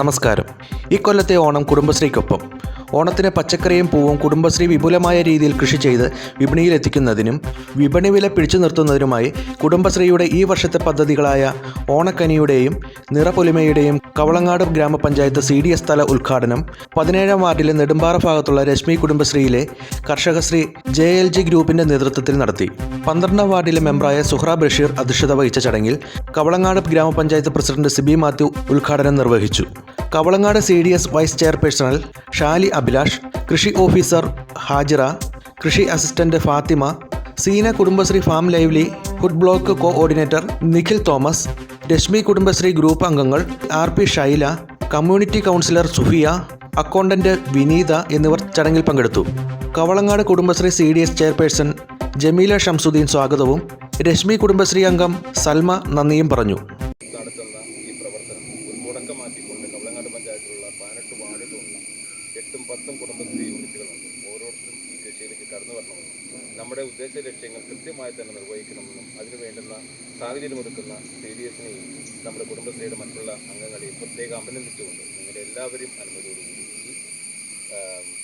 നമസ്കാരം. ഈ കൊല്ലത്തെ ഓണം കുടുംബശ്രീക്കൊപ്പം ഓണത്തിന് പച്ചക്കറിയും പൂവും കുടുംബശ്രീ വിപുലമായ രീതിയിൽ കൃഷി ചെയ്ത് വിപണിയിൽ എത്തിക്കുന്നതിനും വിപണി വില പിടിച്ചു നിർത്തുന്നതിനുമായി കുടുംബശ്രീയുടെ ഈ വർഷത്തെ പദ്ധതികളായ ഓണക്കനിയുടെയും നിറപൊലിമയുടെയും കവളങ്ങാട് ഗ്രാമപഞ്ചായത്ത് സി ഡി എസ് തല ഉദ്ഘാടനം പതിനേഴാം വാർഡിലെ നെടുമ്പാറ ഭാഗത്തുള്ള രശ്മി കുടുംബശ്രീയിലെ കർഷകശ്രീ ജെ എൽ ജി ഗ്രൂപ്പിന്റെ നേതൃത്വത്തിൽ നടത്തി. പന്ത്രണ്ടാം വാർഡിലെ മെമ്പറായ സുഹ്ര ബഷീർ അധ്യക്ഷത വഹിച്ച ചടങ്ങിൽ കവളങ്ങാട് ഗ്രാമപഞ്ചായത്ത് പ്രസിഡന്റ് സിബി മാത്യു ഉദ്ഘാടനം നിർവഹിച്ചു. Kavalangad C D S vice chairperson Shali Abhilash കൃഷി ഓഫീസർ ഹാജിറ കൃഷി assistant Fathima Seena Kudumbashree farm livelihood food block coordinator Nikhil Thomas Reshmi Kudumbashree group അംഗങ്ങൾ R P Shaila community counsellor Sufiya accountant Vineetha എന്നിവർ ചടങ്ങിൽ പങ്കെടുത്തു. Kavalangad Kudumbashree C D S chairperson Jameela Shamsuddin സ്വാഗതവും രശ്മി കുടുംബശ്രീ അംഗം സൽമ നന്ദിയും പറഞ്ഞു. ഒരു മാറ്റിക്കൊണ്ട് കവളങ്ങാട് പഞ്ചായത്തിലുള്ള പതിനെട്ട് വാർഡിലുള്ള എട്ടും പത്തും കുടുംബശ്രീ യൂണിറ്റുകളുണ്ട്. ഓരോരുത്തരും ഈ കൃഷിയിലേക്ക് കടന്നു വരണമെന്നും നമ്മുടെ ഉദ്ദേശ ലക്ഷ്യങ്ങൾ കൃത്യമായി തന്നെ നിർവഹിക്കണമെന്നും അതിനു വേണ്ടുന്ന സാഹചര്യമൊരുക്കുന്ന സി ഡി എസിനെയും നമ്മുടെ കുടുംബശ്രീയുടെ മറ്റുള്ള അംഗങ്ങളെയും പ്രത്യേകം അഭിനന്ദിച്ചുകൊണ്ട് നിങ്ങളുടെ എല്ലാവരെയും അനുമതിയോടുകൂടി ഈ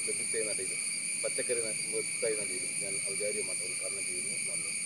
വെബിസൈ നടയിലും പച്ചക്കറി വെബിസൈ നടയിലും ഞാൻ ഔദ്യോഗികമായിട്ട് ഉദ്ഘാടനം ചെയ്യുന്നു.